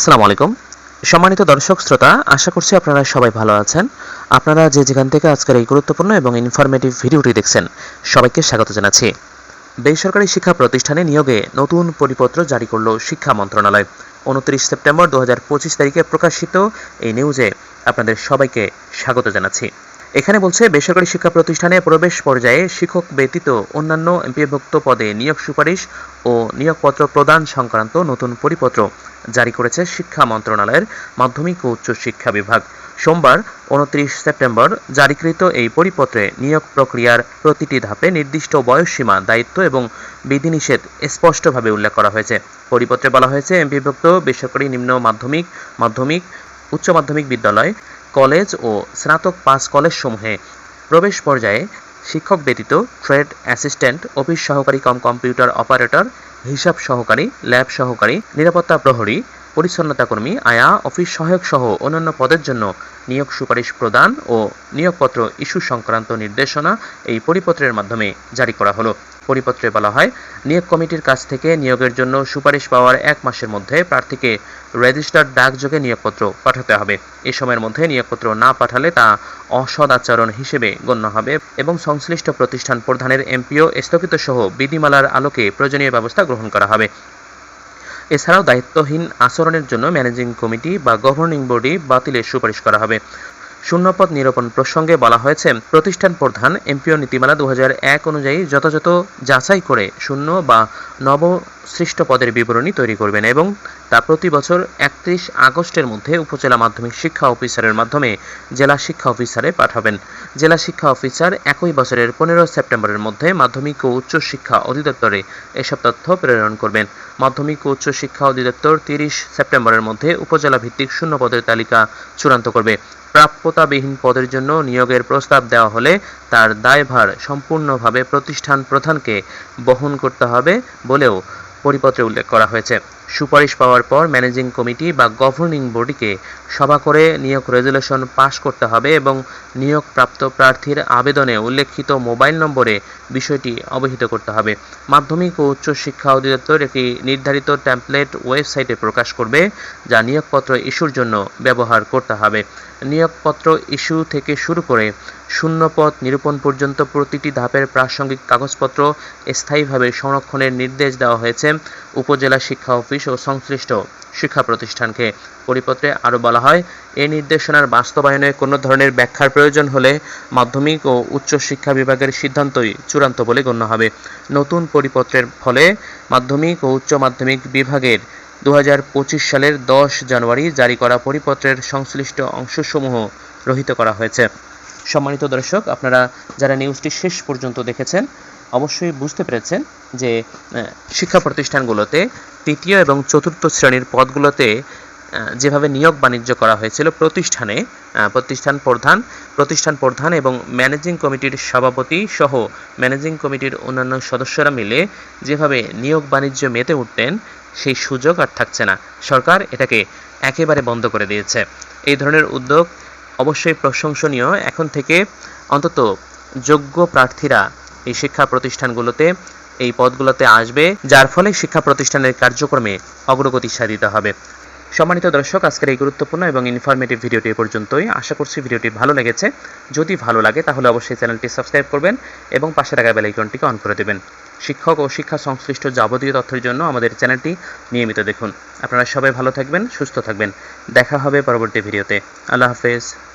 আসসালামু আলাইকুম। সম্মানিত দর্শক, শ্রোতা, আশা করছি আপনারা সবাই ভালো আছেন। আপনারা যে যেখান থেকে আজকের এই গুরুত্বপূর্ণ এবং ইনফরমেটিভ ভিডিওটি দেখছেন, সবাইকে স্বাগত জানাচ্ছি। বেসরকারি শিক্ষা প্রতিষ্ঠানে নিয়োগে নতুন পরিপত্র জারি করল শিক্ষা মন্ত্রণালয়। উনত্রিশ সেপ্টেম্বর দু হাজার পঁচিশ তারিখে প্রকাশিত এই নিউজে আপনাদের সবাইকে স্বাগত জানাচ্ছি। এখানে বলছে, বেসরকারি শিক্ষা প্রতিষ্ঠানে প্রবেশ পর্যায়ে শিক্ষক ব্যতীত অন্যান্য এমপিভুক্ত পদে নিয়োগ সুপারিশ ও নিয়োগপত্র প্রদান সংক্রান্ত নতুন পরিপত্র জারি করেছে শিক্ষা মন্ত্রণালয়ের মাধ্যমিক ও উচ্চ শিক্ষা বিভাগ। সোমবার উনত্রিশ সেপ্টেম্বর জারিকৃত এই পরিপত্রে নিয়োগ প্রক্রিয়ার প্রতিটি ধাপে নির্দিষ্ট বয়সসীমা, দায়িত্ব এবং বিধিনিষেধ স্পষ্টভাবে উল্লেখ করা হয়েছে। পরিপত্রে বলা হয়েছে, এমপিভুক্ত বেসরকারি নিম্ন মাধ্যমিক মাধ্যমিক উচ্চ মাধ্যমিক বিদ্যালয়, কলেজ ও স্নাতক পাস কলেজসমূহে প্রবেশ পর্যায়ে শিক্ষক ব্যতীত ট্রেড অ্যাসিস্ট্যান্ট, অফিস সহকারী কম কম্পিউটার অপারেটর, হিসাব সহকারী, ল্যাব সহকারী, নিরাপত্তা প্রহরী পরিচ্ছন্নতা কর্মী, আয়া, অফিস সহায়ক সহ অন্যান্য পদের জন্য নিয়োগ সুপারিশ প্রদান ও নিয়োগপত্র ইস্যু সংক্রান্ত নির্দেশনা এই পরিপত্রের মাধ্যমে জারি করা হলো। পরিপত্রে বলা হয়, নিয়োগ কমিটির কাছ থেকে নিয়োগের জন্য সুপারিশ পাওয়ার এক মাসের মধ্যে প্রার্থীকে রেজিস্টার্ড ডাকযোগে নিয়োগপত্র পাঠাতে হবে। এ সময়ের মধ্যে নিয়োগপত্র না পাঠালে তা অসদাচরণ হিসেবে গণ্য হবে এবং সংশ্লিষ্ট প্রতিষ্ঠান প্রধানের এমপিও স্থগিত সহ বিধিমালার আলোকে প্রয়োজনীয় ব্যবস্থা গ্রহণ করা হবে। এছাড়াও দায়িত্বহীন আচরণের জন্য ম্যানেজিং কমিটি বা গভর্নিং বডি বাতিলের সুপারিশ করা হবে। শূন্যপদ নিরূপণ প্রসঙ্গে বলা হয়েছে, প্রতিষ্ঠান প্রধান, এমপিও নীতিমালা দু এক অনুযায়ী যথাযথ যাচাই করে শূন্য বা নব সৃষ্ট পদের বিবরণী তৈরি করবেন এবং তা প্রতি বছর একত্রিশ আগস্টের মধ্যে উপজেলা মাধ্যমিক শিক্ষা অফিসারের মাধ্যমে জেলা শিক্ষা অফিসারে পাঠাবেন। জেলা শিক্ষা অফিসার একই বছরের পনেরো সেপ্টেম্বরের মধ্যে মাধ্যমিক ও উচ্চ শিক্ষা অধিদপ্তরে এসব তথ্য প্রেরণ করবেন। মাধ্যমিক ও উচ্চ শিক্ষা অধিদপ্তর তিরিশ সেপ্টেম্বরের মধ্যে উপজেলা ভিত্তিক শূন্য পদের তালিকা চূড়ান্ত করবে। প্রাপ্যতাবিহীন পদের জন্য নিয়োগের প্রস্তাব দেওয়া হলে তার দায়ভার সম্পূর্ণভাবে প্রতিষ্ঠান প্রধানকে বহন করতে হবে বলেও পরিপত্রে উল্লেখ করা হয়েছে। সুপারিশ পাওয়ার পর ম্যানেজিং কমিটি বা গভর্নিং বডিকে সভা করে নিয়োগ রেজুলেশন পাশ করতে হবে এবং নিয়োগপ্রাপ্ত প্রার্থীর আবেদনে উল্লেখিত মোবাইল নম্বরে বিষয়টি অবহিত করতে হবে। মাধ্যমিক ও উচ্চ শিক্ষা অধিদপ্তর একটি নির্ধারিত ট্যাম্পলেট ওয়েবসাইটে প্রকাশ করবে, যা নিয়োগপত্র ইস্যুর জন্য ব্যবহার করতে হবে। নিয়োগপত্র ইস্যু থেকে শুরু করে শূন্যপদ নিরূপণ পর্যন্ত প্রতিটি ধাপের প্রাসঙ্গিক কাগজপত্র স্থায়ীভাবে সংরক্ষণের নির্দেশ দেওয়া হয়েছে। উপজেলা শিক্ষা অফিস ও সংশ্লিষ্ট শিক্ষা প্রতিষ্ঠানকে পরিপত্রে আরও বলা হয় এই নির্দেশনার বাস্তবায়নে কোনো ধরনের ব্যাখ্যার প্রয়োজন হলে মাধ্যমিক ও উচ্চ শিক্ষা বিভাগের সিদ্ধান্তই চূড়ান্ত বলে গণ্য হবে। নতুন পরিপত্রের ফলে মাধ্যমিক ও উচ্চ মাধ্যমিক বিভাগের দু হাজার পঁচিশ সালের দশ জানুয়ারি জারি করা পরিপত্রের সংশ্লিষ্ট অংশসমূহ রহিত করা হয়েছে। সম্মানিত দর্শক, আপনারা যারা নিউজটি শেষ পর্যন্ত দেখেছেন অবশ্যই বুঝতে পেরেছেন যে শিক্ষা প্রতিষ্ঠানগুলোতে তৃতীয় এবং চতুর্থ শ্রেণির পদগুলোতে যেভাবে নিয়োগ বাণিজ্য করা হয়েছিল প্রতিষ্ঠানে প্রতিষ্ঠান প্রধান প্রতিষ্ঠান প্রধান এবং ম্যানেজিং কমিটির সভাপতি সহ ম্যানেজিং কমিটির অন্যান্য সদস্যরা মিলে যেভাবে নিয়োগ বাণিজ্য মেতে উঠতেন, সেই সুযোগ আর থাকছে না। সরকার এটাকে একেবারে বন্ধ করে দিয়েছে। এই ধরনের উদ্যোগ অবশ্যই প্রশংসনীয়। এখন থেকে অন্তত যোগ্য প্রার্থীরা এই শিক্ষা প্রতিষ্ঠানগুলোতে, এই পদগুলোতে আসবে, যার ফলে শিক্ষা প্রতিষ্ঠানের কার্যক্রমে অগ্রগতি সাধিত হবে। সম্মানিত দর্শক, আজকের এই গুরুত্বপূর্ণ এবং ইনফরমেটিভ ভিডিওটি পর্যন্তই। আশা করছি ভিডিওটি ভালো লেগেছে। যদি ভালো লাগে, তাহলে অবশ্যই চ্যানেলটি সাবস্ক্রাইব করবেন এবং পাশে থাকা বেল আইকনটিকে অন করে দেবেন। শিক্ষক ও শিক্ষা সংশ্লিষ্ট যাবতীয় তথ্যের জন্য আমাদের চ্যানেলটি নিয়মিত দেখুন। আপনারা সবাই ভালো থাকবেন, সুস্থ থাকবেন। দেখা হবে পরবর্তী ভিডিওতে। আল্লাহ হাফেজ।